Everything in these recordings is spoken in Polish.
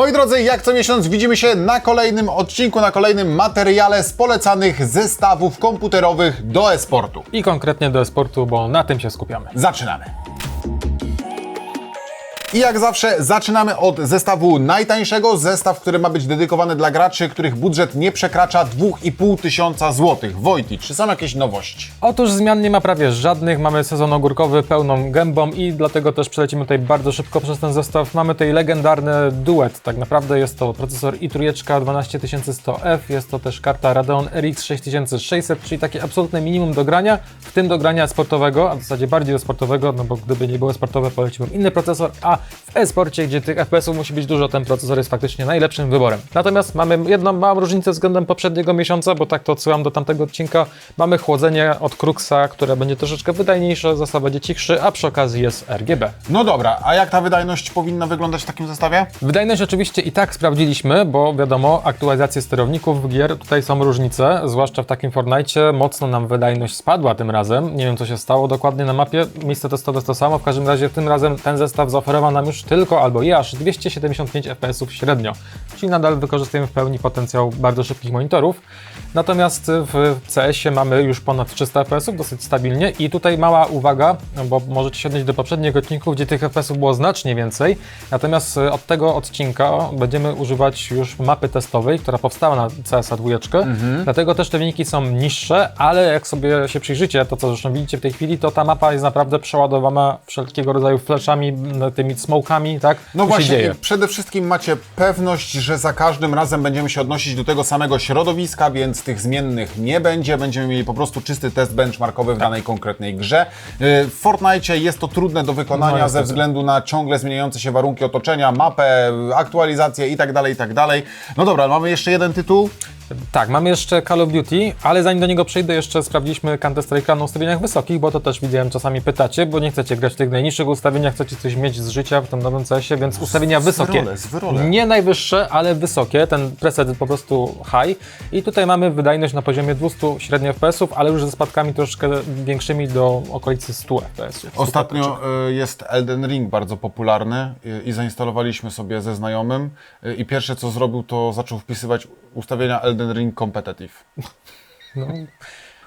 Moi drodzy, jak co miesiąc widzimy się na kolejnym odcinku, na kolejnym materiale z polecanych zestawów komputerowych do e-sportu. I konkretnie do e-sportu, bo na tym się skupiamy. Zaczynamy. I jak zawsze zaczynamy od zestawu najtańszego, zestaw, który ma być dedykowany dla graczy, których budżet nie przekracza 2,5 tysiąca złotych. Wojti, czy są jakieś nowości? Otóż zmian nie ma prawie żadnych, mamy sezon ogórkowy pełną gębą i dlatego też przelecimy tutaj bardzo szybko przez ten zestaw. Mamy tutaj legendarny duet, tak naprawdę jest to procesor i3 12100F, jest to też karta Radeon RX 6600, czyli takie absolutne minimum do grania, w tym do grania sportowego, a w zasadzie bardziej do sportowego, no bo gdyby nie było sportowe, poleciłbym inny procesor, a w e-sporcie, gdzie tych FPS-ów musi być dużo, ten procesor jest faktycznie najlepszym wyborem. Natomiast mamy jedną małą różnicę względem poprzedniego miesiąca, bo tak to odsyłam do tamtego odcinka. Mamy chłodzenie od Cruxa, które będzie troszeczkę wydajniejsze, zestaw będzie cichszy, a przy okazji jest RGB. No dobra, a jak ta wydajność powinna wyglądać w takim zestawie? Wydajność oczywiście i tak sprawdziliśmy, bo wiadomo, aktualizacje sterowników gier, tutaj są różnice, zwłaszcza w takim Fortnite. Mocno nam wydajność spadła tym razem. Nie wiem, co się stało dokładnie na mapie. Miejsce testowe jest to samo. W każdym razie tym razem ten zestaw nam już tylko albo i aż 275 fps średnio. Czyli nadal wykorzystujemy w pełni potencjał bardzo szybkich monitorów. Natomiast w CS-ie mamy już ponad 300 fps, dosyć stabilnie. I tutaj mała uwaga, bo możecie się odnieść do poprzednich odcinków, gdzie tych fps było znacznie więcej. Natomiast e, od tego odcinka będziemy używać już mapy testowej, która powstała na CSA 2. Dlatego też te wyniki są niższe, ale jak sobie się przyjrzycie, to co zresztą widzicie w tej chwili, to ta mapa jest naprawdę przeładowana wszelkiego rodzaju flashami, m, tymi smokami, tak? No się właśnie, przede wszystkim macie pewność, że za każdym razem będziemy się odnosić do tego samego środowiska, więc tych zmiennych nie będzie. Będziemy mieli po prostu czysty test benchmarkowy w Tak. danej konkretnej grze. Y, W Fortnite jest to trudne do No, wykonania ze niestety. względu na ciągle zmieniające się warunki otoczenia, mapę, aktualizację i tak dalej, i tak dalej. No dobra, mamy jeszcze jeden tytuł. Tak, mamy jeszcze Call of Duty, ale zanim do niego przejdę, jeszcze sprawdziliśmy Counter Strike'a na ustawieniach wysokich, bo to też widziałem czasami pytacie, bo nie chcecie grać w tych najniższych ustawieniach, chcecie coś mieć z życia w tym nowym CS-ie, więc ustawienia z wysokie. wyrole, z wyrole. Nie najwyższe, ale wysokie, ten preset po prostu high. I tutaj mamy wydajność na poziomie 200 średnio FPS-ów, ale już ze spadkami troszkę większymi do okolicy 100 FPS-ów. Ostatnio y, jest Elden Ring bardzo popularny y, i zainstalowaliśmy sobie ze znajomym y, i pierwsze co zrobił to zaczął wpisywać ustawienia Elden Ring Competitive.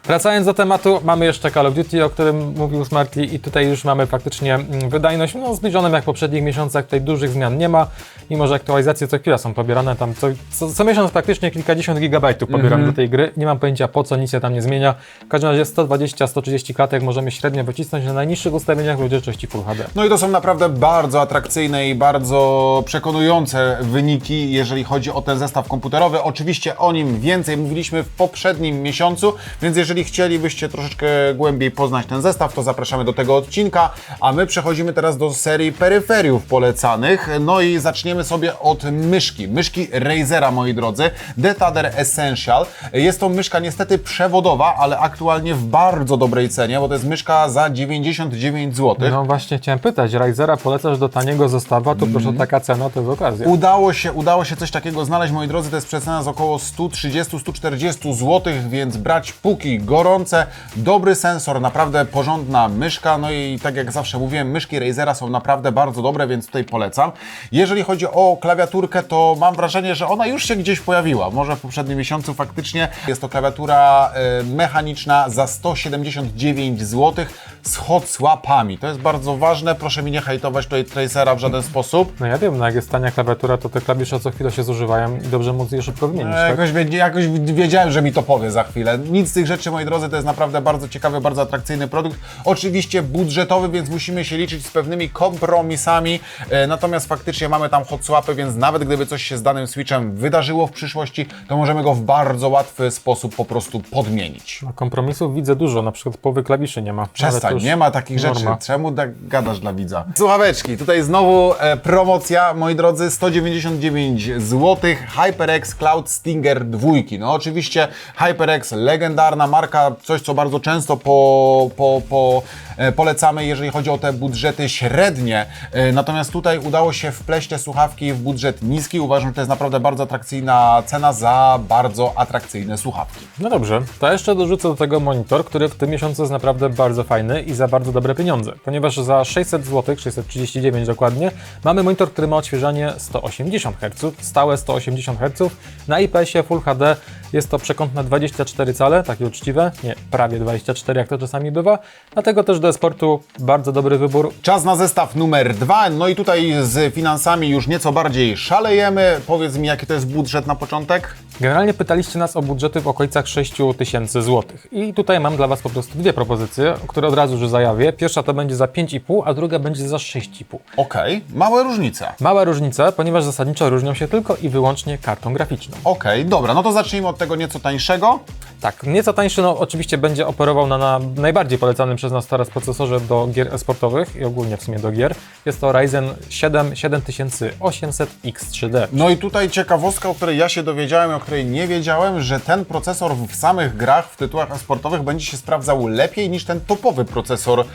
Wracając do tematu, mamy jeszcze Call of Duty, o którym mówił Smartly i tutaj już mamy faktycznie mm, wydajność no, zbliżoną jak w poprzednich miesiącach, tutaj dużych zmian nie ma, mimo że aktualizacje co chwila są pobierane, tam co, co, co miesiąc praktycznie kilkadziesiąt gigabajtów pobieram do tej gry, nie mam pojęcia po co, nic się tam nie zmienia. W każdym razie 120-130 klatek możemy średnio wycisnąć na najniższych ustawieniach rozdzielczości Full HD. No i to są naprawdę bardzo atrakcyjne i bardzo przekonujące wyniki, jeżeli chodzi o ten zestaw komputerowy. Oczywiście o nim więcej mówiliśmy w poprzednim miesiącu, więc jeżeli chcielibyście troszeczkę głębiej poznać ten zestaw, to zapraszamy do tego odcinka, a my przechodzimy teraz do serii peryferiów polecanych. No i zaczniemy sobie od myszki. Myszki Razera, moi drodzy. Detader Essential. Jest to myszka niestety przewodowa, ale aktualnie w bardzo dobrej cenie, bo to jest myszka za 99 zł. No właśnie chciałem pytać, Ryzera polecasz do taniego zestawu, a tu proszę taka cena, to jest okazja. Udało się, udało się coś takiego znaleźć, moi drodzy, to jest przecena z około 130-140 zł, więc brać póki gorące, dobry sensor, naprawdę porządna myszka, no i tak jak zawsze mówiłem, myszki Razera są naprawdę bardzo dobre, więc tutaj polecam. Jeżeli chodzi o klawiaturkę, to mam wrażenie, że ona już się gdzieś pojawiła, może w poprzednim miesiącu faktycznie. Jest to klawiatura e, mechaniczna za 179 zł z hot swapami. To jest bardzo ważne, proszę mi nie hejtować tutaj Tracera w żaden sposób. No ja wiem, no jak jest tania klawiatura, to te klawisze co chwilę się zużywają i dobrze móc je szybko wymienić, tak? Jakoś, jakoś wiedziałem, że mi to powie za chwilę. Nic z tych rzeczy, moi drodzy, to jest naprawdę bardzo ciekawy, bardzo atrakcyjny produkt. Oczywiście budżetowy, więc musimy się liczyć z pewnymi kompromisami. E, natomiast faktycznie mamy tam hot swapy, więc nawet gdyby coś się z danym Switchem wydarzyło w przyszłości, to możemy go w bardzo łatwy sposób po prostu podmienić. No, kompromisów widzę dużo, na przykład połowy klawiszy nie ma. Przestań, już nie ma takich rzeczy. norma. Czemu tak gadasz dla widza? Słuchaweczki, tutaj znowu e, promocja, moi drodzy, 199 zł. HyperX Cloud Stinger 2. No oczywiście HyperX, legendarna marka, coś co bardzo często po, po, po, e, polecamy, jeżeli chodzi o te budżety średnie. E, natomiast tutaj udało się wpleść te słuchawki w budżet niski. Uważam, że to jest naprawdę bardzo atrakcyjna cena za bardzo atrakcyjne słuchawki. No dobrze, to jeszcze dorzucę do tego monitor, który w tym miesiącu jest naprawdę bardzo fajny i za bardzo dobre pieniądze, ponieważ za 600 zł, 639 dokładnie, mamy monitor, który ma odświeżanie 180 Hz, stałe 180 Hz. Na IPS-ie Full HD jest to przekątne 24 cale, takie uczciwe, nie prawie 24 jak to czasami bywa, dlatego też do esportu bardzo dobry wybór. Czas na zestaw numer dwa. No i tutaj z finansami już nieco bardziej szalejemy. Powiedz mi, jaki to jest budżet na początek? Generalnie pytaliście nas o budżety w okolicach 6 tysięcy złotych. I tutaj mam dla Was po prostu dwie propozycje, które od razu już zajawię. Pierwsza to będzie za 5,5, a druga będzie za 6,5. Okej, małe różnice. Małe różnice, ponieważ zasadniczo różnią się tylko i wyłącznie kartą graficzną. Okej, dobra, no to zacznijmy od tego nieco tańszego. Tak, nieco tańszy, no oczywiście będzie operował na, na najbardziej polecanym przez nas teraz procesorze do gier esportowych i ogólnie w sumie do gier. Jest to Ryzen 7 7800X3D. No i tutaj ciekawostka, o której ja się dowiedziałem o której nie wiedziałem, że ten procesor w samych grach, w tytułach sportowych będzie się sprawdzał lepiej niż ten topowy procesor y,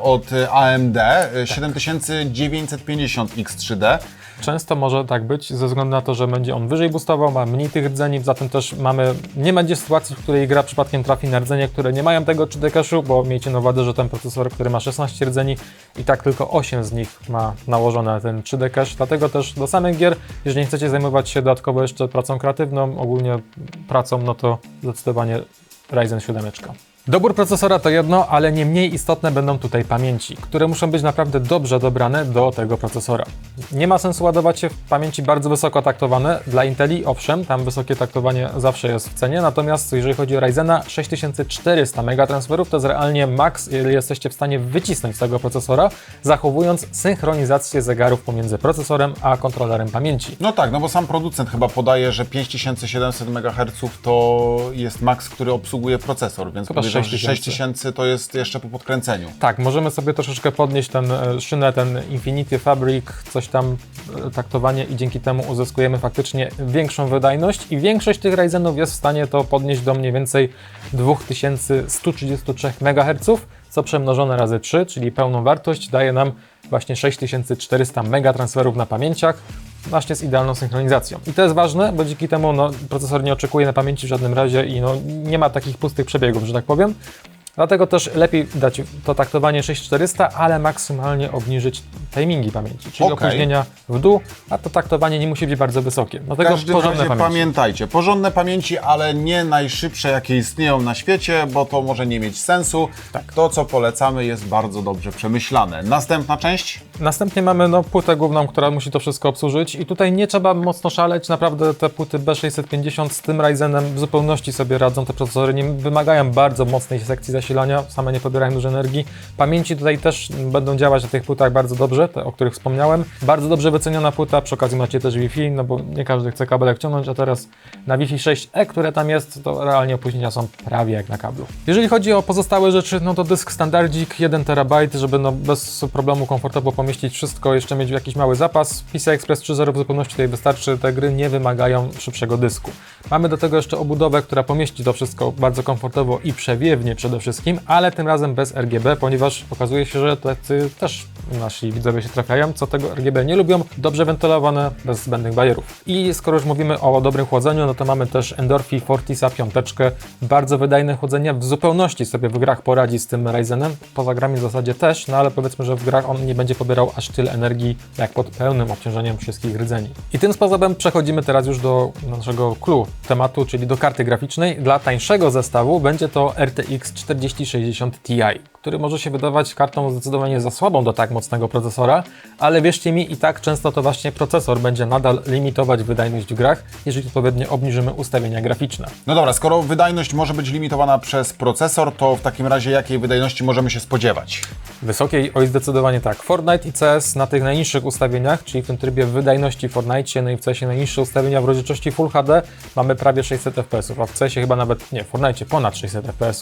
od AMD y, 7950X3D. Często może tak być, ze względu na to, że będzie on wyżej boostował, ma mniej tych rdzeni, zatem też mamy, nie będzie sytuacji, w której gra przypadkiem trafi na rdzenie, które nie mają tego 3D cache'u, bo miejcie na uwadze, że ten procesor, który ma 16 rdzeni i tak tylko 8 z nich ma nałożone ten 3D cache, dlatego też do samych gier, jeżeli nie chcecie zajmować się dodatkowo jeszcze pracą kreatywną, ogólnie pracą, no to zdecydowanie Ryzen 7. Dobór procesora to jedno, ale nie mniej istotne będą tutaj pamięci, które muszą być naprawdę dobrze dobrane do tego procesora. Nie ma sensu ładować się w pamięci bardzo wysoko taktowane. Dla Inteli, owszem, tam wysokie taktowanie zawsze jest w cenie, natomiast jeżeli chodzi o Ryzena, 6400 megatransferów to jest realnie maks, jeżeli jesteście w stanie wycisnąć z tego procesora, zachowując synchronizację zegarów pomiędzy procesorem a kontrolerem pamięci. No tak, no bo sam producent chyba podaje, że 5700 MHz to jest maks, który obsługuje procesor, więc Chyba 6000. 6000 to jest jeszcze po podkręceniu. Tak, możemy sobie troszeczkę podnieść ten e, szynę, ten Infinity Fabric, coś tam e, taktowanie i dzięki temu uzyskujemy faktycznie większą wydajność i większość tych Ryzenów jest w stanie to podnieść do mniej więcej 2133 MHz, co przemnożone razy 3, czyli pełną wartość daje nam właśnie 6400 megatransferów na pamięciach, właśnie z idealną synchronizacją. I to jest ważne, bo dzięki temu no, procesor nie oczekuje na pamięci w żadnym razie i no, nie ma takich pustych przebiegów, że tak powiem. Dlatego też lepiej dać to taktowanie 6400, ale maksymalnie obniżyć timingi pamięci, czyli Okej. opóźnienia w dół, a to taktowanie nie musi być bardzo wysokie. W Dlatego każdym porządne razie pamięci. pamiętajcie, porządne pamięci, ale nie najszybsze, jakie istnieją na świecie, bo to może nie mieć sensu. Tak. To, co polecamy, jest bardzo dobrze przemyślane. Następna część? Następnie mamy no, płytę główną, która musi to wszystko obsłużyć i tutaj nie trzeba mocno szaleć, naprawdę te płyty B650 z tym Ryzenem w zupełności sobie radzą, te procesory nie wymagają bardzo mocnej sekcji zasilania, same nie pobierają dużo energii. Pamięci tutaj też będą działać na tych płytach bardzo dobrze, te, o których wspomniałem. Bardzo dobrze wyceniona płyta, przy okazji macie też Wi-Fi, no bo nie każdy chce kabelek ciągnąć, a teraz na Wi-Fi 6E, które tam jest, to realnie opóźnienia są prawie jak na kablu. Jeżeli chodzi o pozostałe rzeczy, no to dysk standardzik 1 TB, żeby no bez problemu komfortowo pomieścić wszystko, jeszcze mieć jakiś mały zapas. PCI Express 3.0 w zupełności tutaj wystarczy, te gry nie wymagają szybszego dysku. Mamy do tego jeszcze obudowę, która pomieści to wszystko bardzo komfortowo i przewiewnie przede wszystkim, ale tym razem bez RGB, ponieważ okazuje się, że tacy też nasi widzowie się trafiają, co tego RGB nie lubią, dobrze wentylowane, bez zbędnych bajerów. I skoro już mówimy o dobrym chłodzeniu, no to mamy też Endorphi Fortisa piąteczkę, bardzo wydajne chłodzenie, w zupełności sobie w grach poradzi z tym Ryzenem, poza grami w zasadzie też, no ale powiedzmy, że w grach on nie będzie pobierał aż tyle energii, jak pod pełnym obciążeniem wszystkich rdzeni. I tym sposobem przechodzimy teraz już do naszego clue tematu, czyli do karty graficznej. Dla tańszego zestawu będzie to RTX 4060 Ti, który może się wydawać kartą zdecydowanie za słabą do tak mocnego procesora, ale wierzcie mi, i tak często to właśnie procesor będzie nadal limitować wydajność w grach, jeżeli odpowiednio obniżymy ustawienia graficzne. No dobra, skoro wydajność może być limitowana przez procesor, to w takim razie jakiej wydajności możemy się spodziewać? Wysokiej, oj zdecydowanie tak. Fortnite i CS na tych najniższych ustawieniach, czyli w tym trybie wydajności w Fortnite, no i w CS-ie najniższe ustawienia w rozdzielczości Full HD, mamy prawie 600 fps, a w CS-ie chyba nawet, nie, w Fortnite ponad 600 fps.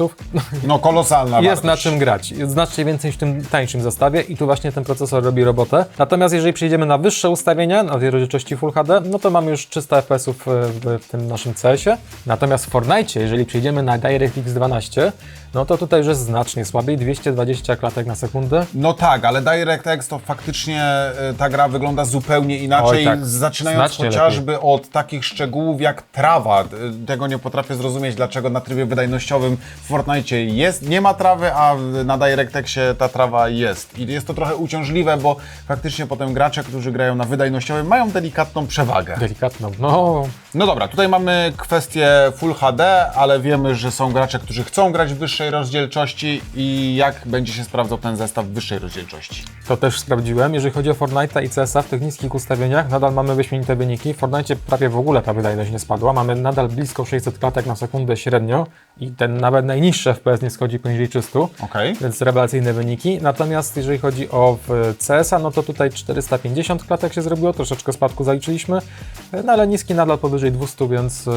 No kolosalna Jest na wartość. czym grać. Jest znacznie więcej niż w tym tańszym zestawie i tu właśnie ten procesor robi robotę. Natomiast jeżeli przejdziemy na wyższe ustawienia, na tej rozdzielczości Full HD, no to mamy już 300 fps w, w tym naszym CS-ie. Natomiast w Fortnite, jeżeli przejdziemy na DirectX 12, no to tutaj już jest znacznie słabiej, 220 klatek na sekundę. No tak, ale DirectX to faktycznie e, ta gra wygląda zupełnie inaczej, Oj, tak. zaczynając Znacznie chociażby od takich szczegółów jak trawa. E, Tego nie potrafię zrozumieć, dlaczego na trybie wydajnościowym w Fortnite jest, nie ma trawy, a w- na DirectXie ta trawa jest. I jest to trochę uciążliwe, bo faktycznie potem gracze, którzy grają na wydajnościowym mają delikatną przewagę. Delikatną, no No dobra, tutaj mamy kwestię Full HD, ale wiemy, że są gracze, którzy chcą grać w wyższej rozdzielczości i jak będzie się sprawdzał ten zestaw w wyższej rozdzielczości. To też sprawdziłem. Jeżeli chodzi o Fortnite'a i CS-a w tych niskich ustawieniach, nadal mamy wyśmienite wyniki. W Fortnite prawie w ogóle ta wydajność nie spadła. Mamy nadal blisko 600 klatek na sekundę średnio i ten nawet najniższy FPS nie schodzi poniżej 300. Okej. Więc rewelacyjne wyniki. Natomiast jeżeli chodzi o w CS-a, no to tutaj 450 klatek się zrobiło, troszeczkę spadku zaliczyliśmy, no ale niski nadal powyżej 200, więc y,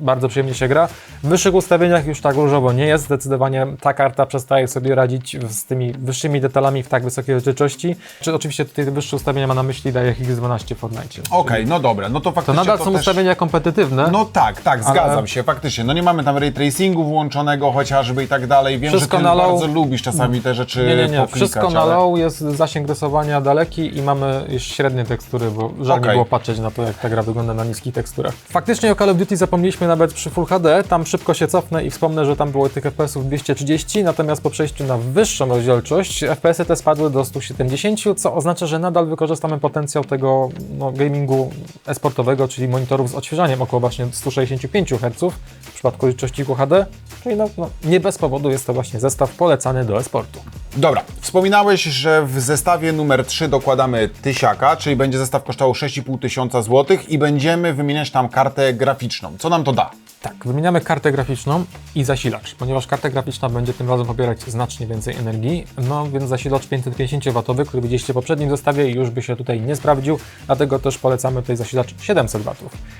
bardzo przyjemnie się gra. W wyższych ustawieniach już tak różowo nie jest, zdecydowanie ta karta przestaje sobie radzić z tymi wyższymi detalami w tak wysokiej rozdzielczości. Czy oczywiście tutaj wyższe ustawienia ma na myśli DirectX 12 w Fortnite. Okej, no dobra, no to To faktycznie nadal są też... ustawienia kompetytywne. No tak, tak, Ale- zgadzam się, faktycznie. No nie mamy tam ray tracingu włączonego chociażby i tak dalej. Wiem, Wszystko że ty na low. bardzo lubisz czasami te rzeczy Nie, nie, nie. Wszystko na ale... low, jest zasięg rysowania daleki i mamy już średnie tekstury, bo żal Okej. nie było patrzeć na to, jak ta gra wygląda na niskich teksturach. Faktycznie o Call of Duty zapomnieliśmy nawet przy Full HD, tam szybko się cofnę i wspomnę, że tam było tych FPS-ów 230, natomiast po przejściu na wyższą rozdzielczość FPS-y te spadły do 170, co oznacza, że nadal wykorzystamy potencjał tego no, gamingu esportowego, czyli monitorów z odświeżaniem około właśnie 165 Hz przypadku rozdzielczości QHD, czyli no, no, nie bez powodu jest to właśnie zestaw polecany do esportu. Dobra, wspominałeś, że w zestawie numer 3 dokładamy tysiaka, czyli będzie zestaw kosztował 6,5 tysiąca złotych i będziemy wymieniać tam kartę graficzną. Co nam to da? Tak, wymieniamy kartę graficzną i zasilacz, ponieważ karta graficzna będzie tym razem pobierać znacznie więcej energii, no więc zasilacz 550W, który widzieliście w poprzednim zestawie już by się tutaj nie sprawdził, dlatego też polecamy tutaj zasilacz 700W.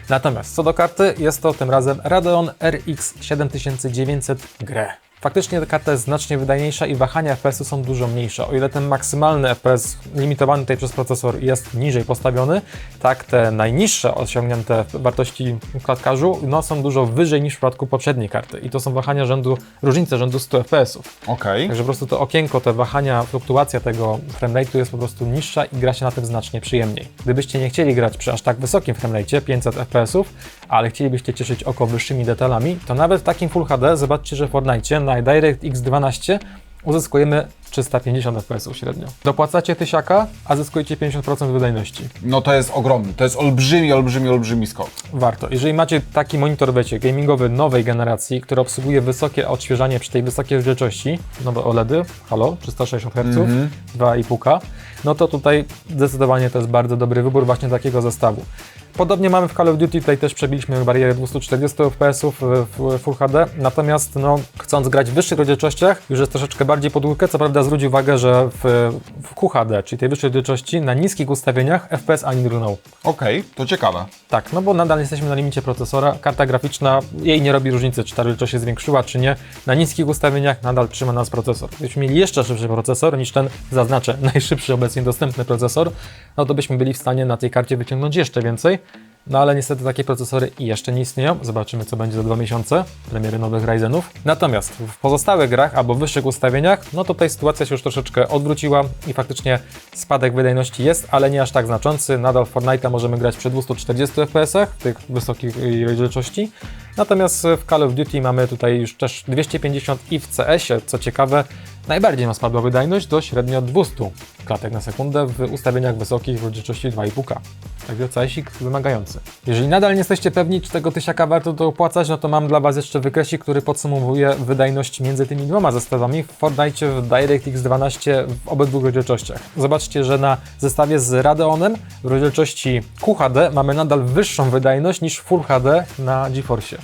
Natomiast co do karty, jest to tym razem Radeon RX 7900 Gre. Faktycznie ta karta jest znacznie wydajniejsza i wahania FPS-u są dużo mniejsze. O ile ten maksymalny FPS limitowany tutaj przez procesor jest niżej postawiony, tak te najniższe osiągnięte wartości w klatkarzu no, są dużo wyżej niż w przypadku poprzedniej karty. I to są wahania rzędu, różnice rzędu 100 FPS-ów. Okej. Także po prostu to okienko, te wahania, fluktuacja tego framerate'u jest po prostu niższa i gra się na tym znacznie przyjemniej. Gdybyście nie chcieli grać przy aż tak wysokim framerate'cie, 500 FPS-ów, ale chcielibyście cieszyć oko wyższymi detalami, to nawet w takim Full HD zobaczcie, że w Fortnite na DirectX 12 uzyskujemy 350 FPS średnio. Dopłacacie tysiaka, a zyskujecie 50% wydajności. No to jest ogromny, to jest olbrzymi, olbrzymi, olbrzymi skok. Warto. Jeżeli macie taki monitor, wiecie, gamingowy nowej generacji, który obsługuje wysokie odświeżanie przy tej wysokiej rozdzielczości, nowe OLEDy, halo, 360 Hz, 2,5K, no to tutaj zdecydowanie to jest bardzo dobry wybór właśnie takiego zestawu. Podobnie mamy w Call of Duty, tutaj też przebiliśmy barierę 240 fps w Full HD, natomiast no, chcąc grać w wyższych rozdzielczościach, już jest troszeczkę bardziej pod górkę, co prawda zwróć uwagę, że w, w QHD, czyli tej wyższej rozdzielczości, na niskich ustawieniach FPS ani drgnął. Okej, to ciekawe. Tak, no bo nadal jesteśmy na limicie procesora. Karta graficzna, jej nie robi różnicy, czy ta rozdzielczość się zwiększyła, czy nie. Na niskich ustawieniach nadal trzyma nas procesor. Gdybyśmy mieli jeszcze szybszy procesor niż ten, zaznaczę, najszybszy obecnie dostępny procesor, no to byśmy byli w stanie na tej karcie wyciągnąć jeszcze więcej. No ale niestety takie procesory jeszcze nie istnieją. Zobaczymy, co będzie za dwa miesiące, premiery nowych Ryzenów. Natomiast w pozostałych grach albo wyższych ustawieniach, no to tutaj sytuacja się już troszeczkę odwróciła i faktycznie spadek wydajności jest, ale nie aż tak znaczący. Nadal w Fortnite'a możemy grać przy 240 fps w tych wysokich y, rozdzielczości. Natomiast w Call of Duty mamy tutaj już też 250 i w CS-ie, co ciekawe, najbardziej ma spadła wydajność do średnio 200 klatek na sekundę w ustawieniach wysokich w rozdzielczości 2,5K. Także CS-ik wymagający. Jeżeli nadal nie jesteście pewni, czy tego tysiaka warto to opłacać, no to mam dla Was jeszcze wykresik, który podsumowuje wydajność między tymi dwoma zestawami w Fortnite w DirectX 12 w obydwu rozdzielczościach. Zobaczcie, że na zestawie z Radeonem w rozdzielczości QHD mamy nadal wyższą wydajność niż Full HD na GeForce.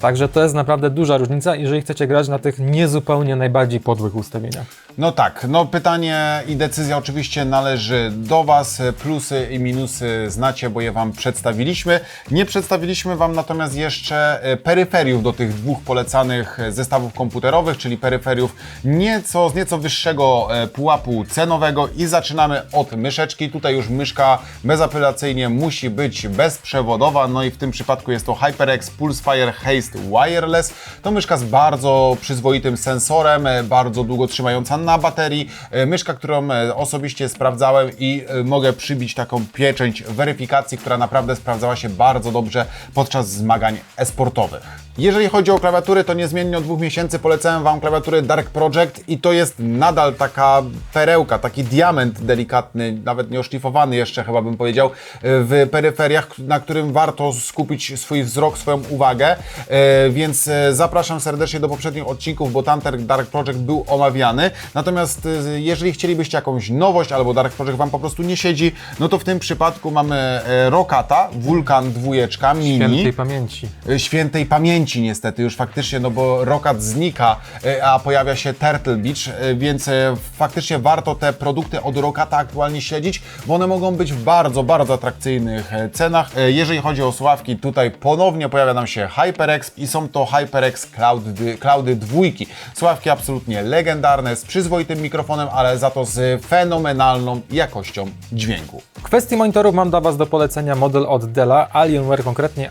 Także to jest naprawdę duża różnica, jeżeli chcecie grać na tych niezupełnie najbardziej podłych ustawieniach. No tak, no pytanie i decyzja oczywiście należy do Was. Plusy i minusy znacie, bo je Wam przedstawiliśmy. Nie przedstawiliśmy Wam natomiast jeszcze e, peryferiów do tych dwóch polecanych e, zestawów komputerowych, czyli peryferiów nieco, z nieco wyższego e, pułapu cenowego i zaczynamy od myszeczki. Tutaj już myszka bezapelacyjnie musi być bezprzewodowa, no i w tym przypadku jest to HyperX Pulsefire Focused Wireless. To myszka z bardzo przyzwoitym sensorem, bardzo długo trzymająca na baterii. E, Myszka, którą e, osobiście sprawdzałem i e, mogę przybić taką pieczęć weryfikacji, która naprawdę sprawdzała się bardzo dobrze podczas zmagań e-sportowych. Jeżeli chodzi o klawiatury, to niezmiennie od dwóch miesięcy polecałem Wam klawiaturę Dark Project i to jest nadal taka perełka, taki diament delikatny, nawet nie oszlifowany jeszcze chyba bym powiedział, w peryferiach, na którym warto skupić swój wzrok, swoją uwagę, E, więc e, zapraszam serdecznie do poprzednich odcinków, bo tam Dark Project był omawiany. Natomiast e, jeżeli chcielibyście jakąś nowość albo Dark Project Wam po prostu nie siedzi, no to w tym przypadku mamy Rokata, Vulkan dwójeczka mini Świętej pamięci. świętej pamięci niestety już faktycznie, no bo Rokat znika, y, a pojawia się Turtle Beach, y, więc y, faktycznie warto te produkty od Rokata aktualnie śledzić, bo one mogą być w bardzo, bardzo atrakcyjnych e, cenach. E, Jeżeli chodzi o sławki, tutaj ponownie pojawia nam się HyperX i są to HyperX Cloudy, Cloudy dwójki. Sławki absolutnie legendarne, z przyzwoitym mikrofonem, ale za to z fenomenalną jakością dźwięku. W kwestii monitorów mam dla Was do polecenia model od Della, Alienware konkretnie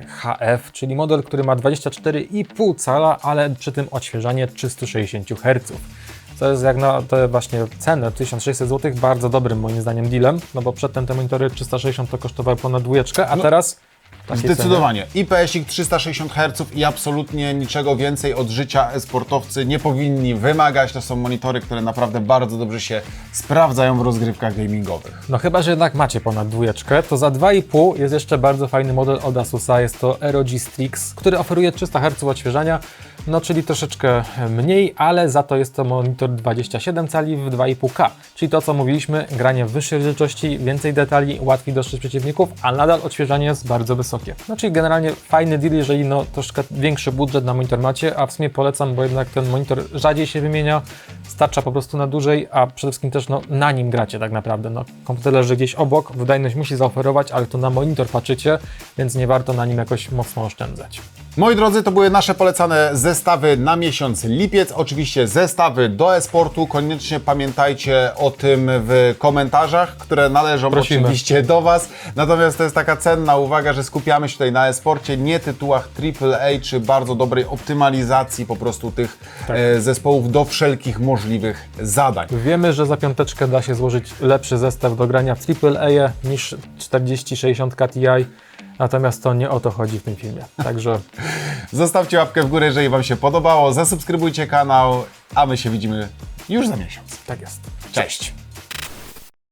AW2523HF, czyli model, który ma 24,5 cala, ale przy tym odświeżanie 360 Hz. Co jest jak na te właśnie cenę 1600 zł bardzo dobrym moim zdaniem dealem, no bo przedtem te monitory 360 to kosztowały ponad dwójeczkę, a teraz ceny. Zdecydowanie. IPS-ik 360 Hz i absolutnie niczego więcej od życia e-sportowcy nie powinni wymagać. To są monitory, które naprawdę bardzo dobrze się sprawdzają w rozgrywkach gamingowych. No chyba, że jednak macie ponad dwójeczkę, to za 2,5 jest jeszcze bardzo fajny model od Asusa, jest to ROG Strix, który oferuje 300 Hz odświeżania, no czyli troszeczkę mniej, ale za to jest to monitor 27 cali w 2,5K, czyli to co mówiliśmy, granie w wyższej rozdzielczości, więcej detali, łatwiej dostrzec przeciwników, a nadal odświeżanie jest bardzo wysokie. No czyli generalnie fajny deal, jeżeli no troszkę większy budżet na monitor macie, a w sumie polecam, bo jednak ten monitor rzadziej się wymienia, starcza po prostu na dłużej, a przede wszystkim też no, na nim gracie tak naprawdę. No, komputer leży gdzieś obok, wydajność musi zaoferować, ale to na monitor patrzycie, więc nie warto na nim jakoś mocno oszczędzać. Moi drodzy, to były nasze polecane zestawy na miesiąc lipiec. Oczywiście zestawy do e-sportu. Koniecznie pamiętajcie o tym w komentarzach, które należą Prosimy. oczywiście do Was. Natomiast to jest taka cenna uwaga, że skupiamy się tutaj na e-sporcie, nie tytułach AAA czy bardzo dobrej optymalizacji po prostu tych e, zespołów do wszelkich możliwych zadań. Wiemy, że za piąteczkę da się złożyć lepszy zestaw do grania w AAA niż 4060 Ti, natomiast to nie o to chodzi w tym filmie. Także Zostawcie łapkę w górę, jeżeli Wam się podobało, zasubskrybujcie kanał, a my się widzimy już za miesiąc. tak jest. Cześć!